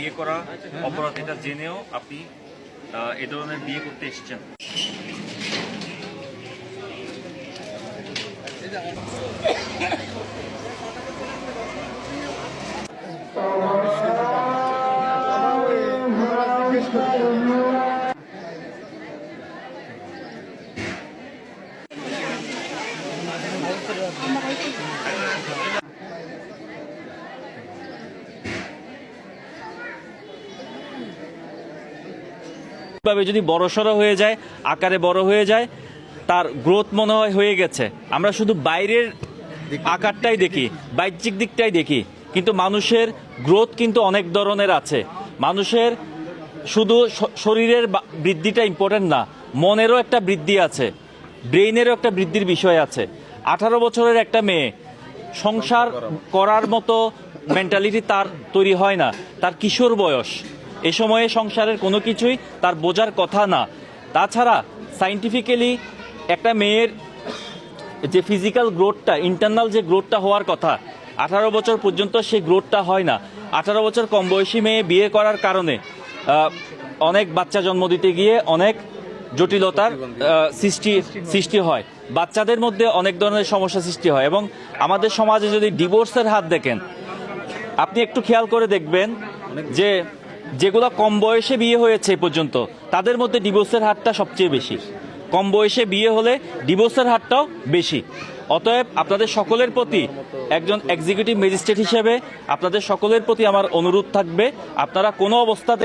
বিয়ে করা অপরাধ এটা জেনেও আপনি এ ধরনের বিয়ে করতে এসেছেন। ভাবে যদি বড়সড় হয়ে যায়, আকারে বড় হয়ে যায়, তার গ্রোথ মনে হয় হয়ে গেছে। আমরা শুধু বাইরের আকারটাই দেখি, বাহ্যিক দিকটাই দেখি, কিন্তু মানুষের গ্রোথ কিন্তু অনেক ধরনের আছে। মানুষের শুধু শরীরের বৃদ্ধিটা ইম্পর্টেন্ট না, মনেরও একটা বৃদ্ধি আছে, ব্রেইনেরও একটা বৃদ্ধির বিষয় আছে। আঠারো বছরের একটা মেয়ে, সংসার করার মতো মেন্টালিটি তার তৈরি হয় না, তার কিশোর বয়স। এ সময়ে সংসারের কোনো কিছুই তার বোঝার কথা না। তাছাড়া সাইন্টিফিক্যালি একটা মেয়ের যে ফিজিক্যাল গ্রোথটা ইন্টারনাল যে গ্রোথটা হওয়ার কথা আঠারো বছর পর্যন্ত সেই গ্রোথটা হয় না। আঠারো বছর কম বয়সী মেয়ে বিয়ে করার কারণে অনেক বাচ্চা জন্ম দিতে গিয়ে অনেক জটিলতার সৃষ্টি সৃষ্টি হয়। বাচ্চাদের মধ্যে অনেক ধরনের সমস্যা সৃষ্টি হয় এবং আমাদের সমাজে যদি ডিভোর্সের হাত দেখেন আপনি একটু খেয়াল করে দেখবেন যে যেগুলো কম বয়সে বিয়ে হয়েছে পর্যন্ত, তাদের মধ্যে ডিভোর্সের হারটা সবচেয়ে বেশি। কম বয়সে বিয়ে হলে ডিভোর্সের হারটাও বেশি। অতএব আপনাদের সকলের প্রতি একজন এক্সিকিউটিভ ম্যাজিস্ট্রেট হিসেবে আপনাদের সকলের প্রতি আমার অনুরোধ থাকবে, আপনারা কোনো অবস্থাতে